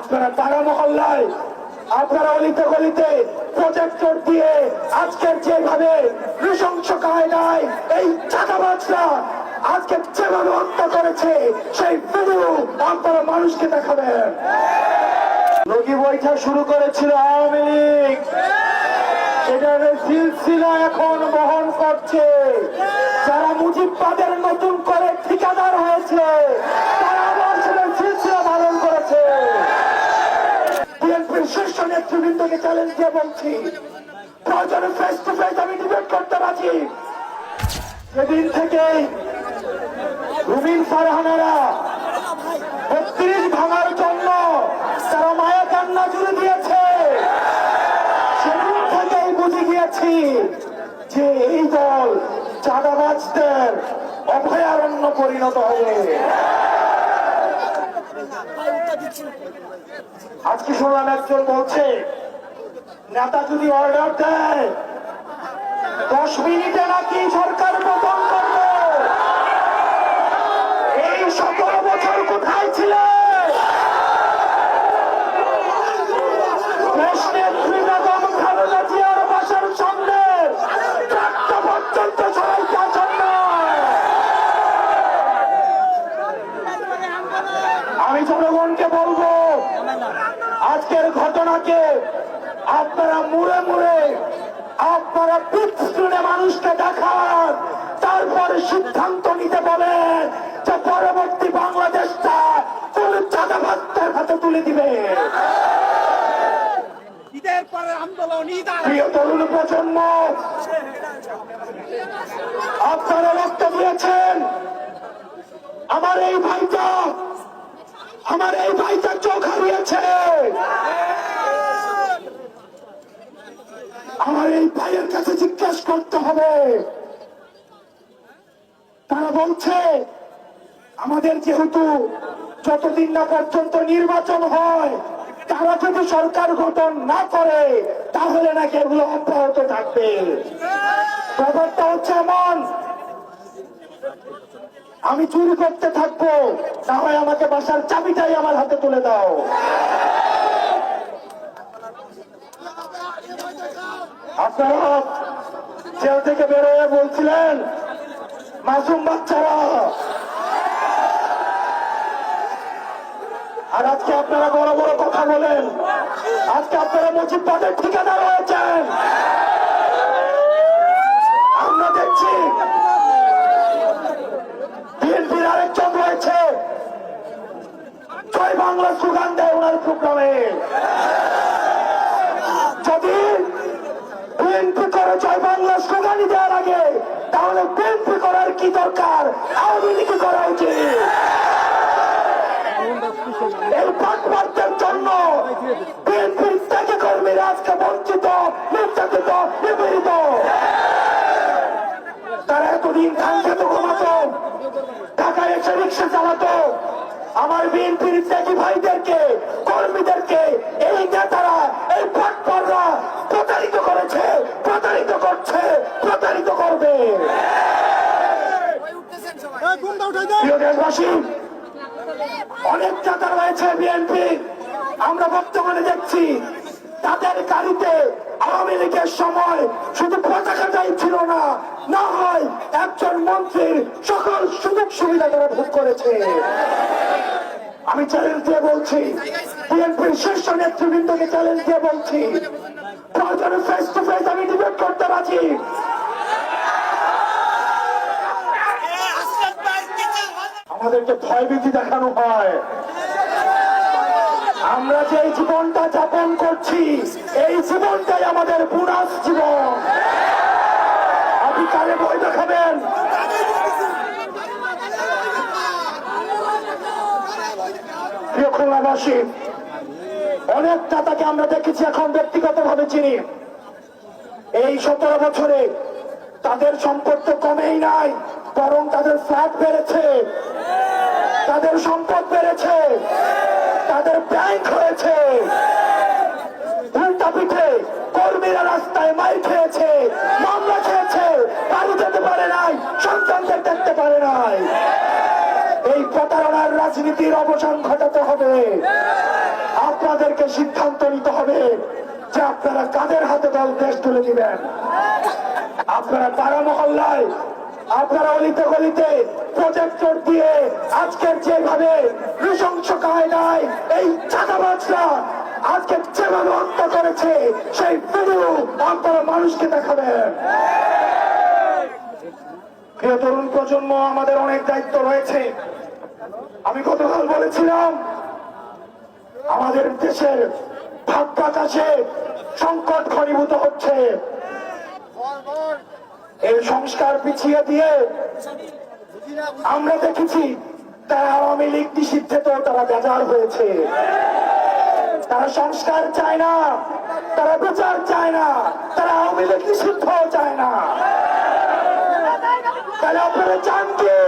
আপনারা পাড়া মহল্লায়, আপনারা অলিতে গলিতে প্রজেক্টর দিয়ে আজকের যেভাবে নৃশংস কায়দায় এই চাঁদাবাজরা আজকে যেভাবে হত্যা করেছে, সেই ভিডিও আপনারা মানুষকে দেখাবেন। লগি বৈঠক শুরু করেছিল আওয়ামী লীগ। সেটার সিলসিলা এখন বহন করছে। যারা মুজিববাদের নতুন করে ঠিকাদার হয়েছে তারা আবার সেটার সিলসিলা পালন করেছে বিএনপির শীর্ষ নেতৃবৃন্দকে চ্যালেঞ্জ দিয়ে বলছি। প্রয়োজনে ফেস টু ফেস আমি ডিবেট করতে রাজি। সেদিন থেকেই রুমিন ফারহানারা বত্রিশ ভাঙার জন্য তারা মায়া কান্না জুড়ে দিয়েছে। সেদিন থেকেই বুঝে গিয়েছি যে এই দল চাঁদাবাজদের অভয়ারণ্য পরিণত হবে আজকে শুনলাম একজন বলছে নেতা যদি অর্ডার দেয় দশ মিনিটে নাকি সরকার পতন করবে এই সতেরো বছর কোথায় ছিল দেশ নেত্রী বেগম খালেদা জিয়ার বাসার সামনে ট্রাকটা পর্যন্ত সবাইকে আসন্ন আমি জনগণকে বলব আজকের ঘটনাকে আপনারা মুড়ে মুড়ে আপনারা পিছনে মানুষকে দেখান। তারপরে সিদ্ধান্ত নিতে বলেন যে পরবর্তী বাংলাদেশটা কোন হাতে তুলে দিবে। প্রিয় তরুণ প্রজন্ম আপনারা রক্ত দিয়েছেন। আমার এই ভাইটা আমার এই ভাইটা চোখ হারিয়েছে। আমার এই ভাইয়ের কাছে জিজ্ঞেস করতে হবে। তারা বলছে, আমাদের যেহেতু যতদিন না পর্যন্ত নির্বাচন হয়, তারা যদি সরকার গঠন না করে, তাহলে নাকি এগুলো অব্যাহত থাকবে। ব্যাপারটা হচ্ছে এমন, আমি চুরি করতে থাকব হয় আমাকে বাসার চাবিটাই আমার হাতে তুলে দাও। আপনারা জেল থেকে বেরোয় বলছিলেন, মাসুম বাচ্চারা। আর আজকে আপনারা বড় বড় কথা বলেন, আজকে আপনারা মুজিববাদের ঠিকাদার হয়েছেন আমরা দেখছি বিএনপির আরেকজন রয়েছে, জয় বাংলা সুগান ওনার প্রোগ্রামে যদি বিএনপি করে জয় বাংলা স্লোগানি দেওয়ার আগে, তাহলে বিএনপি করার কি দরকার? আওয়ামী লীগ করা উচিত। এই জন্য বিএনপির কর্মীরা আজকে বঞ্চিত, নির্যাতিত, নিপীড়িত। তারা এতদিন ধান এসে রিক্সা চালাতো। বিএনপির ত্যাগী ভাইদেরকে কর্মীদেরকে এই নেতারা এই পাটপাররা প্রতারিত করেছে প্রতারিত করছে প্রতারিত করবে। দেশবাসী অনেক টাকা রয়েছে বিএনপি। আমরা বর্তমানে দেখছি তাদের গাড়িতে আওয়ামী লীগের সময় শুধু পতাকাটাই ছিল না না হয় একজন মন্ত্রীর সকল সুযোগ সুবিধা তারা ভোগ করেছে। আমি চ্যালেঞ্জ দিয়ে বলছি। বিএনপির শীর্ষ নেতৃবৃন্দকে চ্যালেঞ্জ দিয়ে বলছি। প্রয়োজনে ফেস টু ফেস আমি ডিবেট করতে রাজি। আমাদেরকে ভয়ভীতি দেখানো হয়। আমরা যে জীবনটা যাপন করছি, এই জীবনটাই আমাদের বুনাস জীবন। আপনি কারে বই দেখাবেন? অনেক আমরা দেখেছি এখন চিনি এই সতেরো বছরে তাদের সম্পদ তো কমেই নাই, বরং তাদের ফ্ল্যাট বেড়েছে। তাদের সম্পদ বেড়েছে। তাদের ব্যাংক হয়েছে। উল্টা পিঠে কর্মীরা রাস্তায় মাই রাজনীতির অবসান ঘটাতে হবে। আপনাদেরকে সিদ্ধান্ত নিতে হবে যে আপনারা কাদের হাতে দল দেশ তুলে দিবেন। আপনারা পাড়া মহল্লায়, আপনারা অলিতে গলিতে প্রজেক্টর দিয়ে আজকের যেভাবে নৃশংস কায়দায় এই চাঁদাবাজরা আজকে যেভাবে হত্যা করেছে, সেই ভিডিও আপনারা মানুষকে দেখাবেন। প্রিয় তরুণ প্রজন্ম, আমাদের অনেক দায়িত্ব রয়েছে। আমি গতকাল বলেছিলাম, আমাদের দেশের ভাগ্যাকাশে সংকট ঘনীভূত হচ্ছে। এই সংস্কার পিছিয়ে দিয়ে আমরা দেখেছি তারা আওয়ামী লীগ নিষিদ্ধে তো তারা বেজার হয়েছে। তারা সংস্কার চায় না, তারা বিচার চায় না, তারা আওয়ামী লীগ নিষিদ্ধ চায় না। তাহলে আপনারা চান কি?